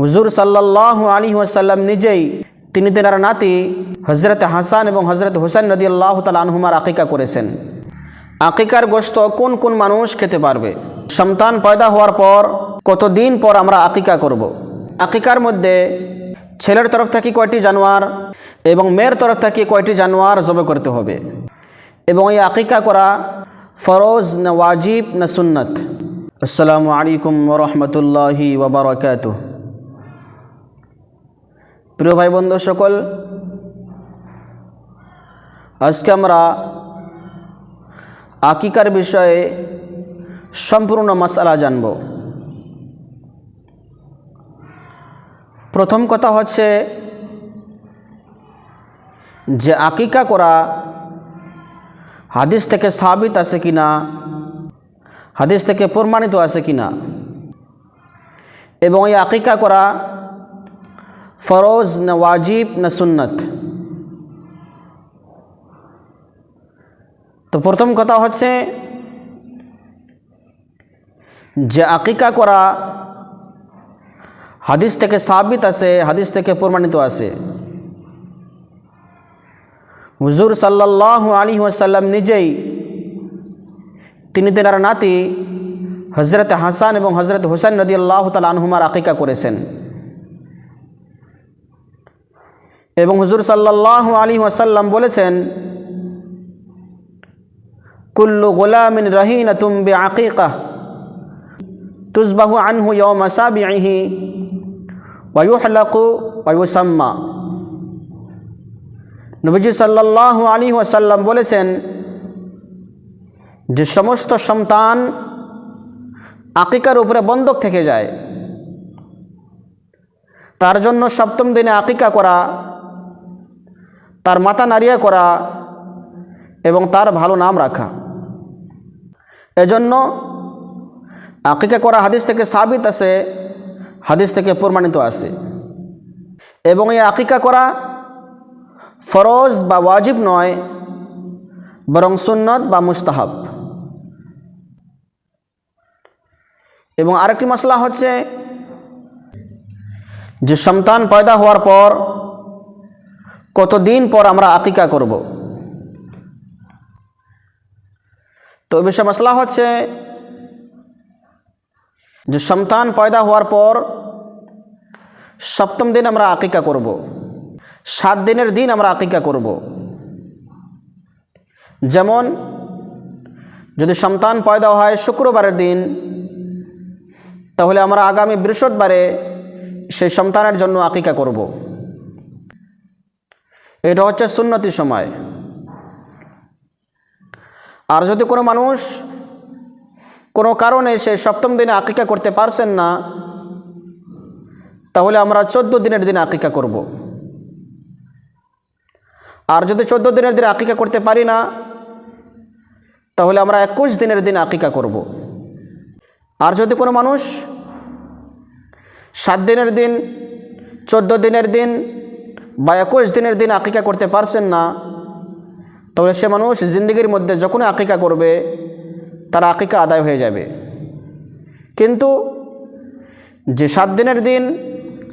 হুজুর সাল্লাহ আলী ওয়াসাল্লাম নিজেই তিনি তেনার নাতি হজরত হাসান এবং হজরত হুসাইন নদী আল্লাহ তাল আনহুমার আকিকা করেছেন। আকিকার গোস্ত কোন কোন মানুষ খেতে পারবে? সন্তান পয়দা হওয়ার পর কতদিন পর আমরা আকিকা করব। আকিকার মধ্যে ছেলের তরফ থেকে কয়টি জানোয়ার এবং মেয়ের তরফ থেকে কয়টি জানোয়ার জবে করতে হবে? এবং এই আকিকা করা ফরোজ না ওয়াজিব না সুন্নত? আসসালামু আলাইকুম ওরহমতুল্লাহি ওবরাকাত প্রিয় ভাই বন্ধু সকল, আজকে আমরা আকিকার বিষয়ে সম্পূর্ণ মশালা জানব। প্রথম কথা হচ্ছে যে আকিকা করা হাদিস থেকে সাবিত আছে কি না, হাদিস থেকে প্রমাণিত আছে কি না, এবং এই আকিকা করা ফরজ না ওয়াজিব না সুন্নত? তো প্রথম কথা হচ্ছে যে আকিকা করা হাদিস থেকে সাবিত আছে, হাদিস থেকে প্রমাণিত আছে। হুজুর সাল্লাহ আলী ওয়াসাল্লাম নিজেই তিনি তেনার নাতি হজরত হাসান এবং হজরত হুসাইন নদী আল্লাহ তাল আনহুমার আকিকা করেছেন। এবং হুজুর সাল্লাহ আলী ওয়াসাল্লাম বলেছেন, কুল্লু গোলামিন রহিন তুমবে আকিকা তুজবাহু আনহু ইয়ম আসাবিহি ওয়ুহলাকু ওয়ুসাম্মা নবীজি সাল্লাহ আলী ওয়াসাল্লাম বলেছেন, যে সমস্ত সন্তান আকিকার উপরে বন্ধক থেকে যায়, তার জন্য সপ্তম দিনে আকিকা করা তার মাথা নাড়িয়া করা এবং তার ভালো নাম রাখা। এজন্য আকিকা করা হাদিস থেকে সাবিত আছে, হাদিস থেকে প্রমাণিত আছে। এবং এই আকিকা করা ফরজ বা ওয়াজিব নয়, বরং সুন্নত বা মুস্তাহাব। এবং আরেকটি মশলা হচ্ছে যে সন্তান পয়দা হওয়ার পর কতদিন পর আমরা আতিকা করব? তো বিষয়ে মশলা হচ্ছে যে সন্তান পয়দা হওয়ার পর সপ্তম দিন আমরা আকিকা করব। সাত দিনের দিন আমরা আকিকা করব। যেমন যদি সন্তান পয়দা হয় শুক্রবারের দিন, তাহলে আমরা আগামী বৃহস্পতিবারে সেই সন্তানের জন্য আকিকা করব। এটা হচ্ছে সুন্নতি সময়। আর যদি কোনো মানুষ কোনো কারণে সে সপ্তম দিনে আকিকা করতে পারছেন না, তাহলে আমরা চোদ্দ দিনের দিন আকিকা করব। আর যদি চোদ্দ দিনের দিন আকিকা করতে পারি না, তাহলে আমরা একুশ দিনের দিন আকিকা করব। আর যদি কোনো মানুষ সাত দিনের দিন, চোদ্দ দিনের দিন বা একুশ দিনের দিন আকিকা করতে পারছেন না। তাহলে সে মানুষ জিন্দগির মধ্যে যখনই আকিকা করবে, তার আকিকা আদায় হয়ে যাবে। কিন্তু যে সাত দিনের দিন,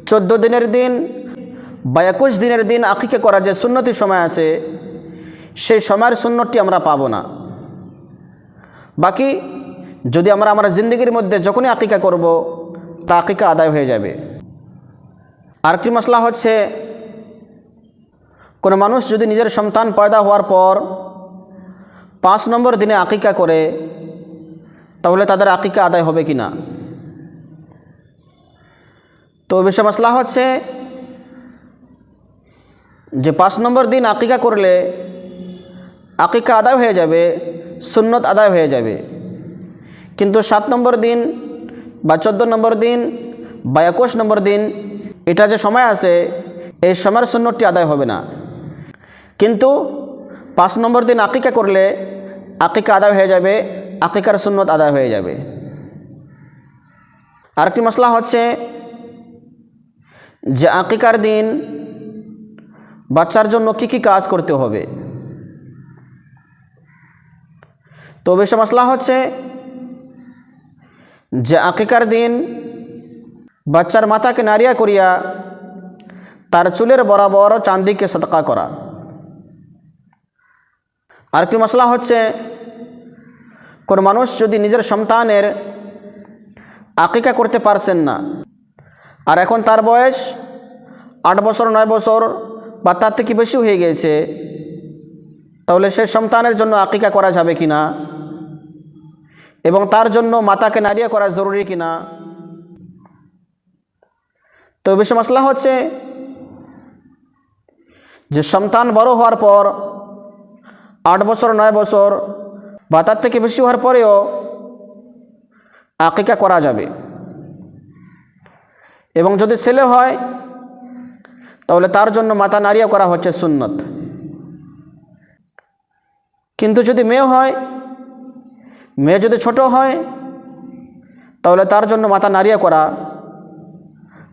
চোদ্দ দিনের দিন বা একুশ দিনের দিন আকিকা করা যে সুন্নতি সময় আছে, সেই সময়ের সুন্নতটি আমরা পাবো না। বাকি যদি আমরা আমার জিন্দগির মধ্যে যখনই আকিকা করব তা আকিকা আদায় হয়ে যাবে। আরেকটি মশলা হচ্ছে কোনো মানুষ যদি নিজের সন্তান পয়দা হওয়ার পর পাঁচ নম্বর দিনে আকিকা করে, তাহলে তাদের আকিকা আদায় হবে কি না? তো বিষয় মশলা হচ্ছে যে পাঁচ নম্বর দিন আকিকা করলে আকিকা আদায় হয়ে যাবে, সুন্নত আদায় হয়ে যাবে। কিন্তু সাত নম্বর দিন বা চোদ্দ নম্বর দিন বা একুশ নম্বর দিন, এটা যে সময় আছে, এই সময়ের সুন্নতটি আদায় হবে না। কিন্তু পাঁচ নম্বর দিন আকিকা করলে আকিকা আদায় হয়ে যাবে, আকিকার সুন্নত আদায় হয়ে যাবে। আরেকটি মশলা হচ্ছে যে আকিকার দিন বাচ্চার জন্য কি কি কাজ করতে হবে। তো বেশ মশলা হচ্ছে যে আকিকার দিন বাচ্চার মাথাকে নারিয়া করিয়া তার চুলের বরাবর চান্দিকে সদকা করা। আরেকটি মশলা হচ্ছে, কোন মানুষ যদি নিজের সন্তানের আকিকা করতে পারছেন না, আর এখন তার বয়স আট বছর, নয় বছর, বা তার থেকে বেশি হয়ে গিয়েছে, তাহলে সে সন্তানের জন্য আকিকা করা যাবে কি না? এবং তার জন্য মাতাকে নারিয়া করা জরুরি কি না? তো বেশি মশলা হচ্ছে, যে সন্তান বড় হওয়ার পর আট বছর, নয় বছর বা তার থেকে বেশি হওয়ার পরেও আকিকা করা যাবে। এবং যদি ছেলে হয়, তাহলে তার জন্য মাথা নারিয়া করা হচ্ছে সুন্নত। কিন্তু যদি মেয়ে হয়, মেয়ে যদি ছোট হয়, তাহলে তার জন্য মাথা নারিয়া করা।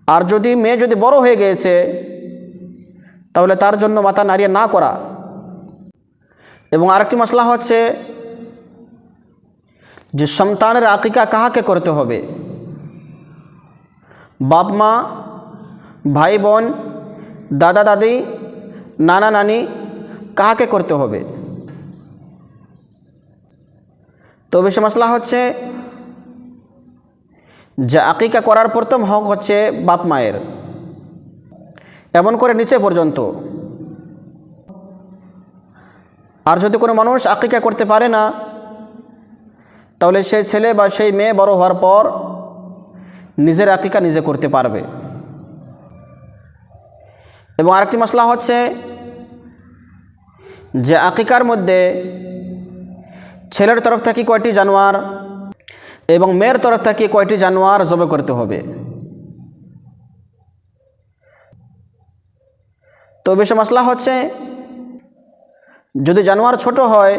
আর যদি মেয়ে যদি বড় হয়ে গিয়েছে, তাহলে তার জন্য মাথা নারিয়া না করা। এবং আরেকটি মশলা হচ্ছে যে সন্তানের আকিকা কাহাকে করতে হবে? বাপ, মা, ভাই, বোন, দাদা, দাদি, নানা, নানি কাহাকে করতে হবে? তো বেশি মশলা হচ্ছে যে আকিকা করার প্রথম হক হচ্ছে বাপ, মায়ের। এমন করে নিচে পর্যন্ত। আর যদি কোনো মানুষ আকিকা করতে পারে না, তাহলে সেই ছেলে বা সেই মেয়ে বড় হওয়ার পর নিজের আকিকা নিজে করতে পারবে। এবং আরেকটি মশলা হচ্ছে যে আকিকার মধ্যে ছেলের তরফ থেকে কয়টি জানোয়ার এবং মেয়ের তরফ থেকে কয়টি জানোয়ার জবে করতে হবে। তো বেশি মশলা হচ্ছে যদি জানোয়ার ছোট হয়,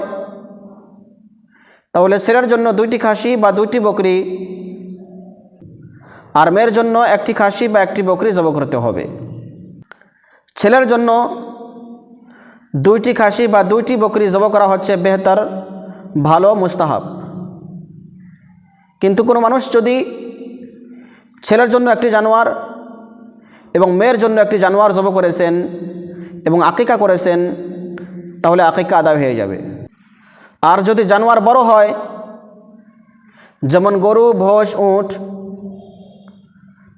তাহলে ছেলের জন্য দুইটি খাসি বা দুইটি বকরি, আর মেয়ের জন্য একটি খাসি বা একটি বকরি জব করতে হবে। ছেলের জন্য দুইটি খাসি বা দুইটি বকরি জব করা হচ্ছে বেহতার, ভালো, মুস্তাহাব। কিন্তু কোনো মানুষ যদি ছেলের জন্য একটি জানোয়ার এবং মেয়ের জন্য একটি জানোয়ার জব করেছেন এবং আকিকা করেছেন তাহলে আকিকা আদায় হয়ে যাবে। আর যদি জানোয়ার বড় হয়, যেমন গরু ভোজ উঁট,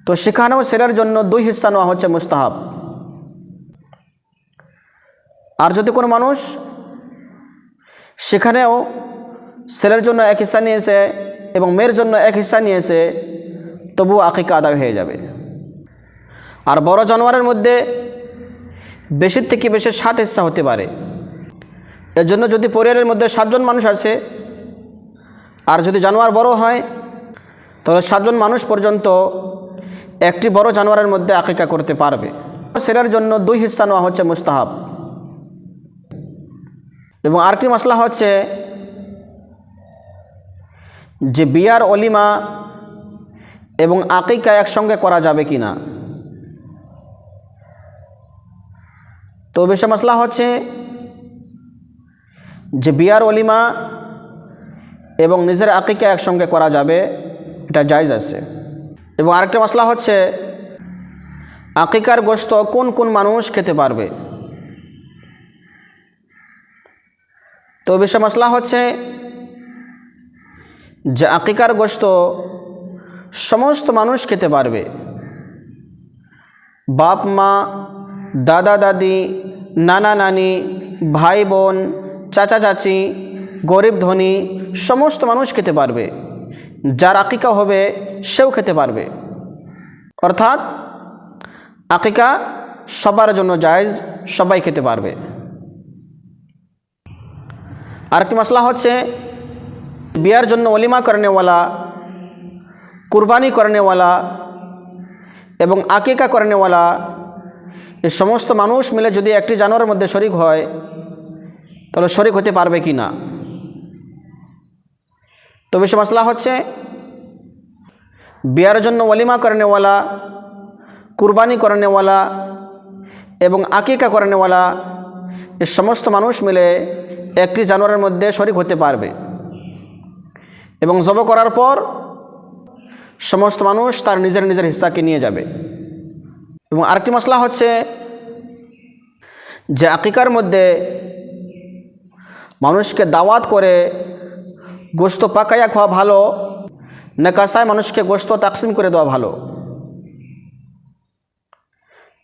তো সেখানেও ছেলের জন্য দুই হিস্সা নেওয়া হচ্ছে মুস্তাহাব। আর যদি কোনো মানুষ সেখানেও ছেলের জন্য এক হিস্সা নিয়েছে এবং মেয়ের জন্য এক হিস্সা নিয়েছে তবু আকিকা আদায় হয়ে যাবে। আর বড় জানোয়ারের মধ্যে বেশির থেকে বেশি সাত হিস্সা হতে পারে। এর জন্য যদি পরিবারের মধ্যে সাতজন মানুষ আছে, আর যদি জানোয়ার বড় হয়, তাহলে সাতজন মানুষ পর্যন্ত একটি বড় জানোয়ারের মধ্যে আকিকা করতে পারবে। ছেলের জন্য দুই হিস্সা নেওয়া হচ্ছে মুস্তাহাব। এবং আরেকটি মশলা হচ্ছে যে বিয়ার অলিমা এবং আকিকা একসঙ্গে করা যাবে কি না। তো বেশি মশলা হচ্ছে যে বিয়ার অলিমা এবং নিজের আকিকা একসঙ্গে করা যাবে, এটা জায়জ আছে। এবং আরেকটা মশলা হচ্ছে, আকিকার গোস্ত কোন কোন মানুষ খেতে পারবে? তো বিষয় মশলা হচ্ছে, যে আকিকার গোস্ত সমস্ত মানুষ খেতে পারবে। বাপ মা, দাদা দাদি, নানা নানি, ভাই বোন চাচা চাচি গরিব ধনী, সমস্ত মানুষ খেতে পারবে। যার আকিকা হবে, সেও খেতে পারবে। অর্থাৎ, আকিকা সবার জন্য জায়জ, সবাই খেতে পারবে। আরেকটি মশলা হচ্ছে, বিয়ার জন্য অলিমা করেনেওয়ালা, কুরবানি করেনেওয়ালা এবং আকিকা করেনেওয়ালা এই সমস্ত মানুষ মিলে যদি একটি জানোয়ারের মধ্যে শরিক হয় তাহলে শরিক হতে পারবে কি না? তো বেশি মশলা হচ্ছে, বিয়ার জন্য অলিমা করেনেওয়ালা, কুরবানি করেনেওয়ালা এবং আকিকা করেনেওয়ালা এই সমস্ত মানুষ মিলে একটি জানোয়ারের মধ্যে শরিক হতে পারবে। এবং জব করার পর সমস্ত মানুষ তার নিজের নিজের হিস্সাকে নিয়ে যাবে। এবং আরেকটি মশলা হচ্ছে যে আকিকার মধ্যে মানুষকে দাওয়াত করে গোস্ত পাকাইয়া খাওয়া ভালো না কাঁসায় মানুষকে গোস্ত তাকসিম করে দেওয়া ভালো।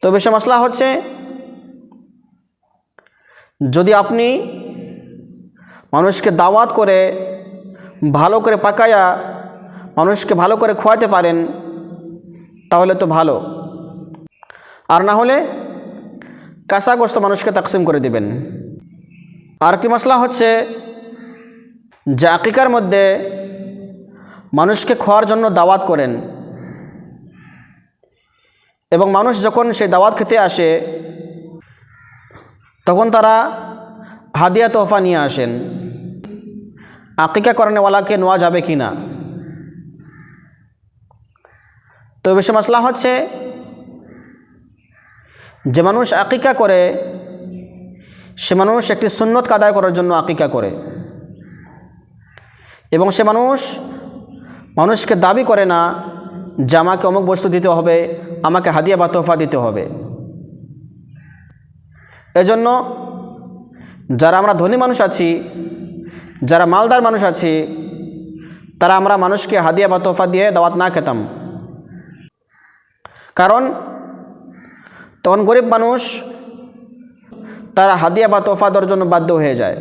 তো বেশি মশলা হচ্ছে, যদি আপনি মানুষকে দাওয়াত করে ভালো করে পাকায়া মানুষকে ভালো করে খোয়াতে পারেন, তাহলে তো ভালো। আর না হলে কাঁচা গোস্ত মানুষকে তাকসিম করে দিবেন। আর কি মশলা হচ্ছে? যে আকিকার মধ্যে মানুষকে খাওয়ার জন্য দাওয়াত করেন এবং মানুষ যখন সেই দাওয়াত খেতে আসে, তখন তারা হাদিয়া তোহফা নিয়ে আসেন। আকিকা করানেওয়ালাকে নেওয়া যাবে কি না? তো বেশি মশলা হচ্ছে যে মানুষ আকিকা করে সে মানুষ একটি সুন্নত কাদায় করার জন্য আকিকা করে। এবং সে মানুষ মানুষকে দাবি করে না যে আমাকে অমুক বস্তু দিতে হবে, আমাকে হাদিয়া বা তোহফা দিতে হবে। এজন্য যারা আমরা ধনী মানুষ আছি, যারা মালদার মানুষ আছি, তারা আমরা মানুষকে হাদিয়া বা তোহফা দিয়ে দাওয়াত না খেতাম। কারণ তখন গরিব মানুষ তারা হাদিয়া বা তোফা দেওয়ার জন্য বাধ্য হয়ে যায়।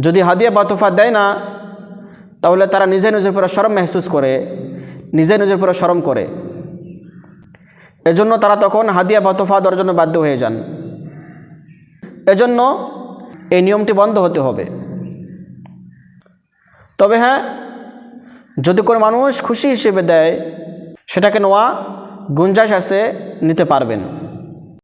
যদি হাদিয়া বা তোফা দেয় না, তাহলে তারা নিজে নিজের উপরে সরম মেহসুস করে, নিজে নিজের উপরে সরম করে। এজন্য তারা তখন হাদিয়া বা তোফা দেওয়ার জন্য বাধ্য হয়ে যান। এজন্য এই নিয়মটি বন্ধ হতে হবে। তবে হ্যাঁ যদি কোনো মানুষ খুশি হিসেবে দেয়, সেটাকে নেওয়া গুঞ্জাইশ আছে, নিতে পারবেন।